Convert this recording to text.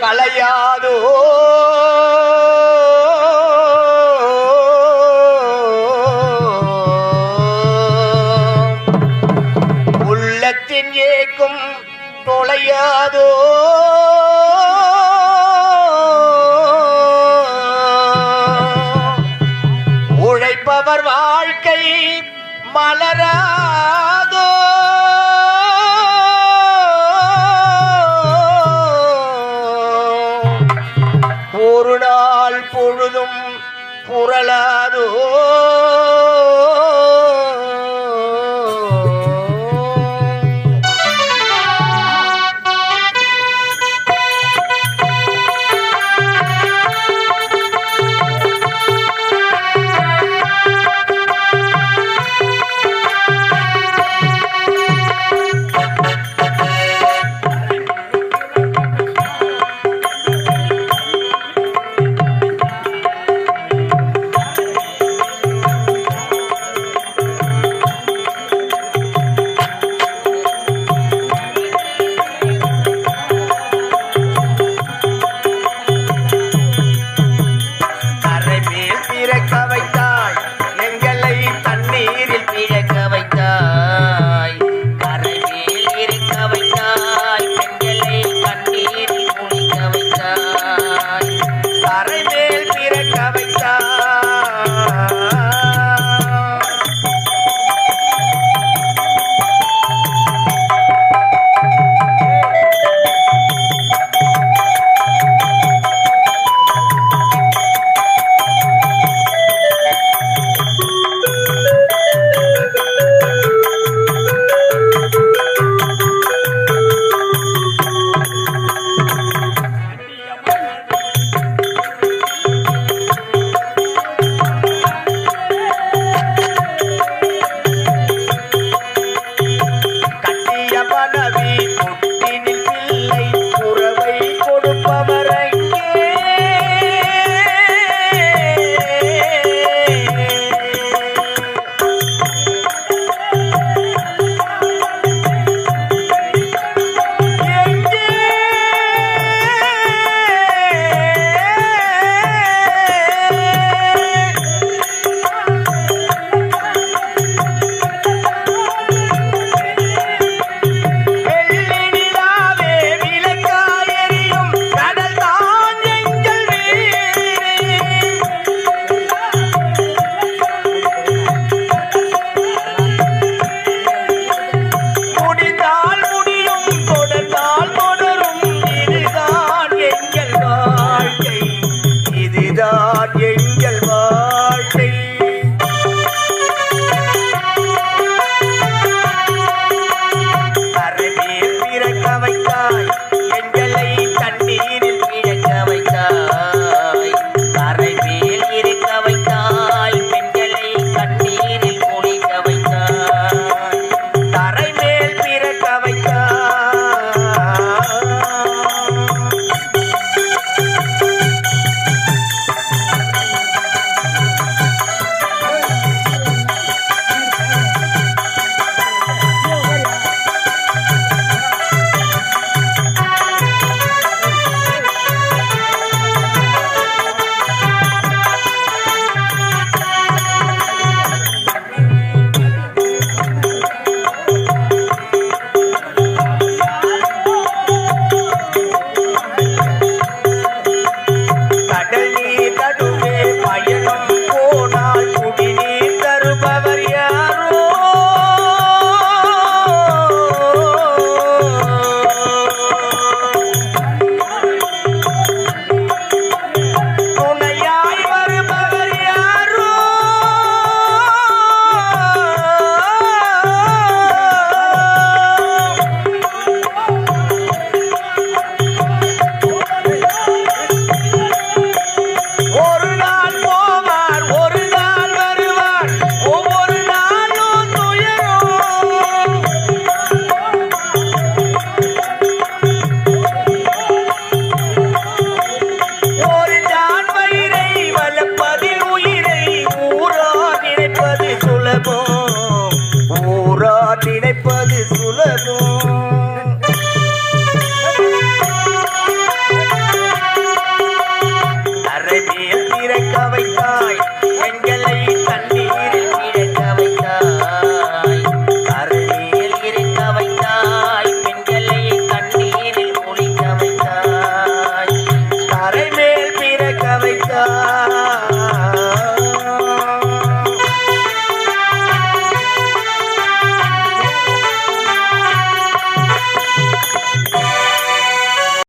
களையாதோ உள்ளத்தின் ஏக்கும் தொலையாதோ? உழைப்பவர் வாழ்க்கை மலராதோ? எப்பொழுதும் புரளாதோ. Everybody.